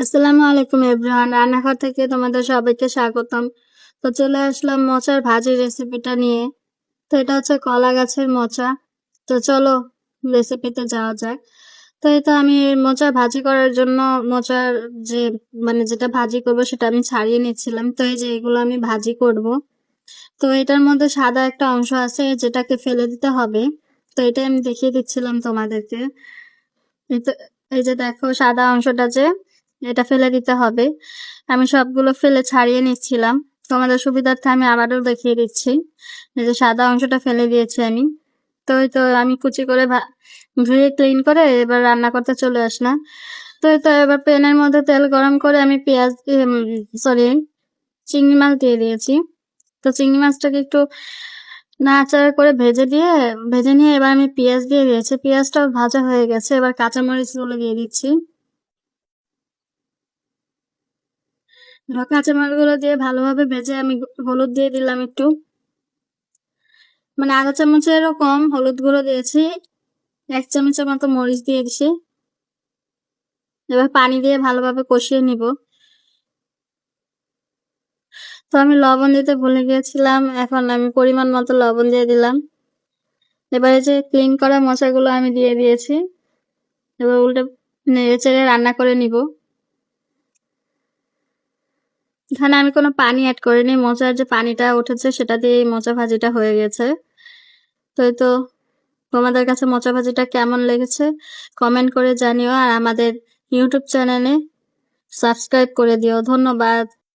আসসালামু আলাইকুম এভরিওয়ান, রান্নাঘর থেকে তোমাদের সবাইকে স্বাগতম। তো চলে আসলাম মোচার ভাজি রেসিপিটা নিয়ে। তো এটা হচ্ছে কলা গাছের মোচা। তো চলো রেসিপিতে যাওয়া যাক। তো এটা আমি মোচা ভাজি করার জন্য মোচার যে মানে যেটা ভাজি করব সেটা আমি ছাড়িয়ে নিচ্ছিলাম। তো এই যে এগুলো আমি ভাজি করব। তো এটার মধ্যে সাদা একটা অংশ আছে যেটাকে ফেলে দিতে হবে। তো এটা আমি দেখিয়ে দিচ্ছিলাম তোমাদেরকে। এই যে দেখো সাদা অংশটা যে এটা ফেলে দিতে হবে। আমি সবগুলো ফেলে ছাড়িয়ে নিচ্ছিলাম। তোমাদের সুবিধার্থে আমি আবারও দেখিয়ে দিচ্ছি। যে সাদা অংশটা ফেলে দিয়েছি আমি। তো তো আমি কুচি করে ধুয়ে ক্লিন করে এবার রান্না করতে চলে আসলাম। তো তো এবার প্যানের মধ্যে তেল গরম করে আমি পেঁয়াজ সরি চিংড়ি মাছ দিয়ে দিয়েছি। তো চিংড়ি মাছটাকে একটু নাড়াচাড়া করে ভেজে দিয়ে, ভেজে নিয়ে এবার আমি পেঁয়াজ দিয়ে দিয়েছি। পেঁয়াজটাও ভাজা হয়ে গেছে। এবার কাঁচামরিচগুলো দিয়ে দিচ্ছি। এবার কাঁচামরিচগুলো দিয়ে ভালোভাবে ভেজে আমি হলুদ দিয়ে দিলাম একটু। মানে আধা চামচের এরকম হলুদ গুঁড়ো দিয়েছি, এক চামচের মতো মরিচ দিয়ে দিছি। এবার পানি দিয়ে ভালোভাবে কষিয়ে নিব। তো আমি লবণ দিতে ভুলে গিয়েছিলাম, এখন আমি পরিমাণ মতো লবণ দিয়ে দিলাম। এবারে যে ক্লিন করা মশাগুলো আমি দিয়ে দিয়েছি, এবার উল্টে নেড়ে চেড়ে রান্না করে নিব। এখানে আমি কোনো পানি অ্যাড করিনি। মোচার যে পানিটা উঠেছে, সেটা দিয়ে মোচা ভাজিটা হয়ে গেছে। তো তো, তোমাদের কাছে মোচা ভাজিটা কেমন লেগেছে? কমেন্ট করে জানিও। আর আমাদের ইউটিউব চ্যানেলে সাবস্ক্রাইব করে দিও। ধন্যবাদ।